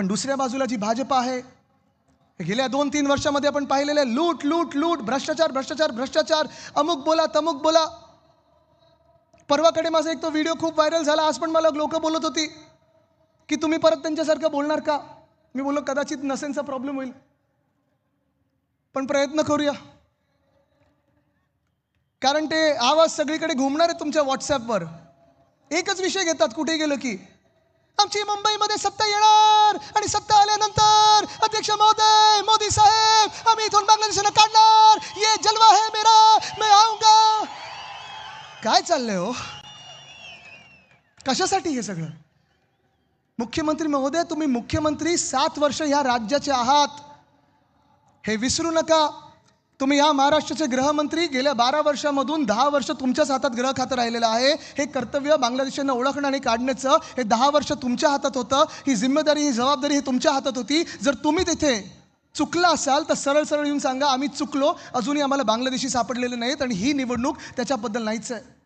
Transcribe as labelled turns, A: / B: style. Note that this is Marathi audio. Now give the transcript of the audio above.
A: पण दुसऱ्या बाजूला जी भाजप आहे गेल्या दोन तीन वर्षामध्ये आपण पाहिलेलं आहे, लूट लूट लूट भ्रष्टाचार भ्रष्टाचार भ्रष्टाचार अमुक बोला तमुक बोला. परवाकडे माझा एक तो व्हिडिओ खूप व्हायरल झाला आज पण मला लोक बोलत होती की तुम्ही परत त्यांच्यासारखं बोलणार का? मी बोललो कदाचित नसेनचा प्रॉब्लेम होईल. पण प्रयत्न करूया. कारण ते आवाज सगळीकडे घुमणार आहे तुमच्या व्हॉट्सॲपवर एकच विषय घेतात कुठे गेलं की आमची मुंबईमध्ये सत्ता येणार. आणि सत्ता आल्यानंतर अध्यक्ष महोदय मोदी साहेब आम्ही इथून बांगलादेशाला काढणार. ये जलवा है मेरा मैं आऊंगा. काय चाललंय हो? कशासाठी हे सगळं? मुख्यमंत्री महोदय तुम्ही मुख्यमंत्री सात वर्ष ह्या राज्याचे आहात. हे विसरू नका. तुम्ही या महाराष्ट्राचे गृहमंत्री गेल्या बारा वर्षामधून दहा वर्ष तुमच्याच हातात गृह खातं राहिलेलं आहे. हे कर्तव्य बांगलादेशांना ओळखणं आणि काढण्याचं हे दहा वर्ष तुमच्या हातात होतं. ही जिम्मेदारी ही जबाबदारी ही तुमच्या हातात होती. जर तुम्ही तिथे चुकला असाल तर सरळ सरळ येऊन सांगा आम्ही चुकलो. अजूनही आम्हाला बांगलादेशी सापडलेले नाहीत आणि ही निवडणूक त्याच्याबद्दल नाहीच आहे.